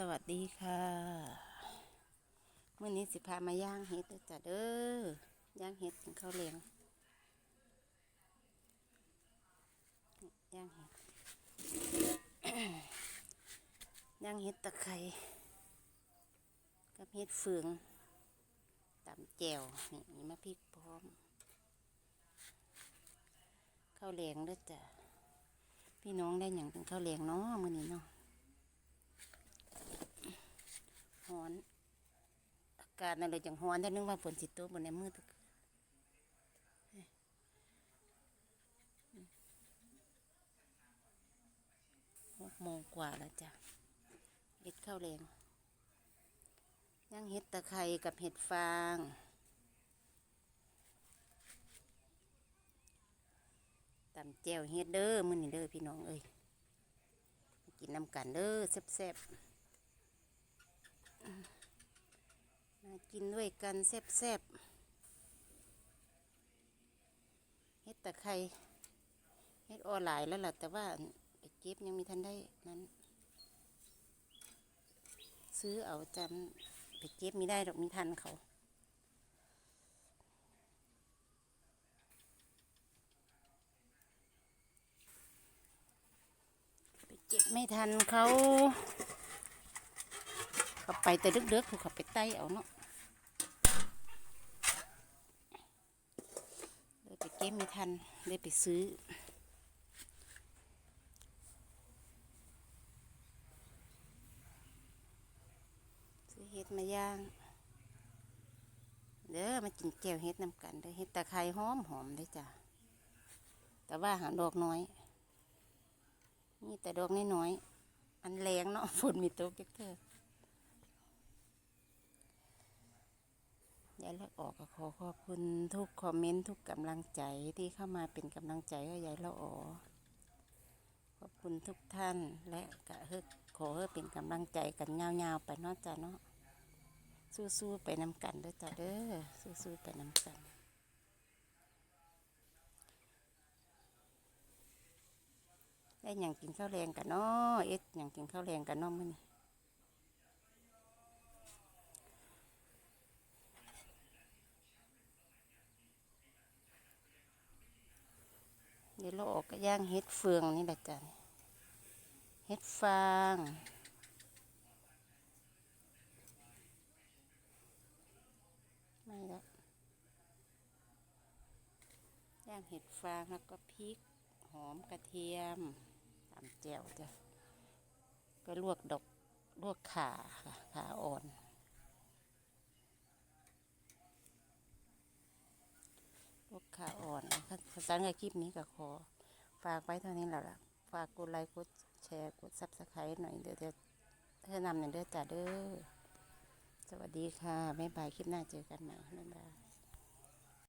สวัสดีค่ะเมื่อนี้สิพามาย่างเห็ดด้อจ้ะเด้อย่างเห็ดกินข้าวเลี้ยงย่างเห็ดย่างเห็ดตะไคร้กับเห็ดเฟืองตำแจ่วนี่มีมะพริกพร้อมข้าวเลี้ยงด้อจ้ะพี่น้องได้อย่างเป็นข้าวเลี้ยงเนาะมื่อนี้เนาะ ฮ้อน อา กาศนั่นเลยจังฮอนถ้านึกว่าฝนสิตกบนในมืดหกโมงกว่าแล้วจ้ะเห็ดข้าวแรงย่างเห็ดตะไคร้กับเห็ดฟางตำแจ่วเห็ดเด้อมื้อนี้เด้อพี่น้องเอ้ยกินน้ำกันเด้อแซ่บๆ กินด้วยกันแซ่บๆเฮ็ดตะไคร้เฮ็ดออนไลน์แล้วล่ะ แต่ว่าไปเก็บยังมีทันได้นั้น ซื้อเอาจำไปเก็บมีได้ดอกมีทันเขาไปเก็บไม่ทันเขาเขาไปแต่เด็กๆเขาไปไต่เอาเนาะเลยไปเก็บไม่ทันเลยไปซื้อ ซื้อเห็ดมาย่าง เด้อมากินแก้วเห็ดน้ำกันเด้อเห็ดตะไคร้หอมหอมเด้จ้ะแต่ว่าหาดอกน้อย นี่แต่ดอกน้อยๆอันแรงเนาะฝนมีตกเถอะ ยายละออกก็ขอขอบคุณทุกคอมเมนต์ทุกกำลังใจที่เข้ามาเป็นกำลังใจให้ยายละออขอบคุณทุกท่านและกะเฮกขอให้เป็นกำลังใจกันยาวๆไปเนาะจ้ะเนาะสู้ๆไปนำกันเด้อจ้ะเด้อสู้ๆไปนำกันได้หยังกินข้าวแรงกันเนาะเอ็ดหยังกินข้าวแรงกันเนาะมื้อนี้ ดี๋ยวเราออกก็ย่างเห็ดเฟืองนี่แหละจ้ะเห็ดฟางไม่ละย่างเห็ดฟางแล้วก็พริก หอมกระเทียมตามแจ่วจ้ะก็ลวกดอกลวกขาค่ะขาอ่อน ลว กขาอ่อนนะคะภาษาในคลิปนี้ก็ขอ ฝากไว้เท่านี้แหละล่ะ ฝากกดไลค์กดแชร์กดซับสไครต์หน่อยเดี๋ยวจะเธอนำหน่อยเด้อจ้าเด้อ สวัสดีค่ะ บ๊ายบาย คลิปหน้าเจอกันใหม่บ๊ายบาย